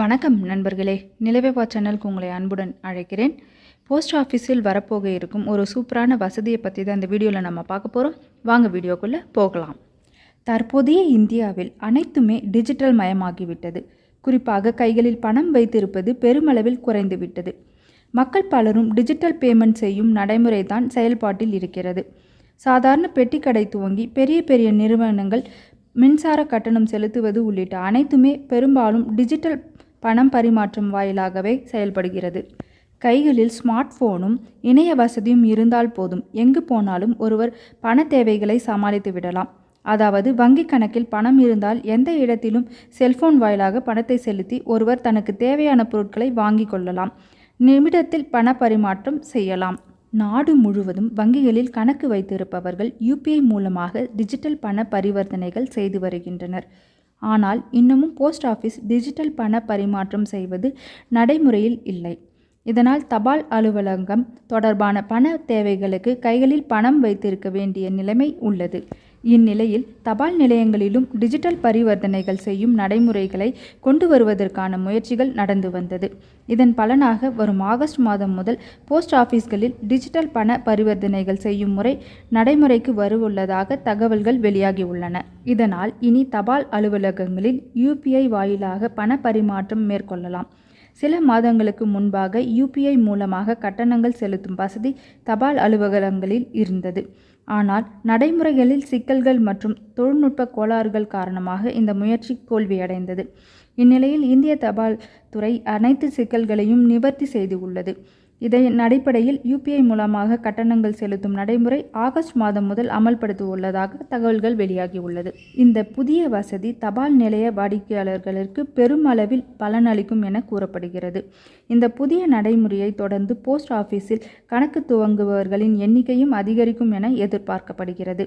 வணக்கம் நண்பர்களே. நிலவேவா சேனலுக்கு உங்களை அன்புடன் அழைக்கிறேன். போஸ்ட் ஆஃபீஸில் வரப்போக இருக்கும் ஒரு சூப்பரான வசதியை பற்றி தான் இந்த வீடியோவில் நம்ம பார்க்க போகிறோம் வாங்க வீடியோக்குள்ளே போகலாம். தற்போதைய இந்தியாவில் அனைத்துமே டிஜிட்டல் மயமாகிவிட்டது. குறிப்பாக கைகளில் பணம் வைத்திருப்பது பெருமளவில் குறைந்துவிட்டது. மக்கள் பலரும் டிஜிட்டல் பேமெண்ட் செய்யும் நடைமுறை தான் செயல்பாட்டில் இருக்கிறது. சாதாரண பெட்டி கடை துவங்கி பெரிய பெரிய நிறுவனங்கள் மின்சார கட்டணம் செலுத்துவது உள்ளிட்ட அனைத்துமே பெரும்பாலும் டிஜிட்டல் பணம் பரிமாற்றம் வாயிலாகவே செயல்படுகிறது. கைகளில் ஸ்மார்ட் போனும் இணைய வசதியும் இருந்தால் போதும். எங்கு போனாலும் ஒருவர் பண தேவைகளை சமாளித்து விடலாம். அதாவது வங்கி கணக்கில் பணம் இருந்தால் எந்த இடத்திலும் செல்போன் வாயிலாக பணத்தை செலுத்தி ஒருவர் தனக்கு தேவையான பொருட்களை வாங்கி கொள்ளலாம். நிமிடத்தில் பண பரிமாற்றம் செய்யலாம். நாடு முழுவதும் வங்கிகளில் கணக்கு வைத்திருப்பவர்கள் யூபிஐ மூலமாக டிஜிட்டல் பண பரிவர்த்தனைகள் செய்து வருகின்றனர். ஆனால் இன்னமும் போஸ்ட் ஆஃபீஸ் டிஜிட்டல் பண பரிமாற்றம் செய்வது நடைமுறையில் இல்லை. இதனால் தபால் அலுவலகம் தொடர்பான பண தேவைகளுக்கு கைகளில் பணம் வைத்திருக்க வேண்டிய நிலைமை உள்ளது. இந்நிலையில் தபால் நிலையங்களிலும் டிஜிட்டல் பரிவர்த்தனைகள் செய்யும் நடைமுறைகளை கொண்டு வருவதற்கான முயற்சிகள் நடந்து வந்தது. இதன் பலனாக வரும் ஆகஸ்ட் மாதம் முதல் போஸ்ட் ஆஃபீஸ்களில் டிஜிட்டல் பண பரிவர்த்தனைகள் செய்யும் முறை நடைமுறைக்கு வரவுள்ளதாக தகவல்கள் வெளியாகியுள்ளன இதனால் இனி தபால் அலுவலகங்களில் யூபிஐ வாயிலாக பண பரிமாற்றம் மேற்கொள்ளலாம். சில மாதங்களுக்கு முன்பாக யூபிஐ மூலமாக கட்டணங்கள் செலுத்தும் வசதி தபால் அலுவலகங்களில் இருந்தது. ஆனால் நடைமுறைகளில் சிக்கல்கள் மற்றும் தொழில்நுட்ப கோளாறுகள் காரணமாக இந்த முயற்சி தோல்வியடைந்தது. இந்நிலையில் இந்திய தபால் துறை அனைத்து சிக்கல்களையும் நிவர்த்தி செய்து உள்ளது. இதன் அடிப்படையில் யூபிஐ மூலமாக கட்டணங்கள் செலுத்தும் நடைமுறை ஆகஸ்ட் மாதம் முதல் அமல்படுத்தியுள்ளதாக தகவல்கள் வெளியாகியுள்ளது. இந்த புதிய வசதி தபால் நிலைய வாடிக்கையாளர்களுக்கு பெருமளவில் பலனளிக்கும் என கூறப்படுகிறது. இந்த புதிய நடைமுறையை தொடர்ந்து போஸ்ட் ஆஃபீஸில் கணக்கு துவங்குபவர்களின் எண்ணிக்கையும் அதிகரிக்கும் என எதிர்பார்க்கப்படுகிறது.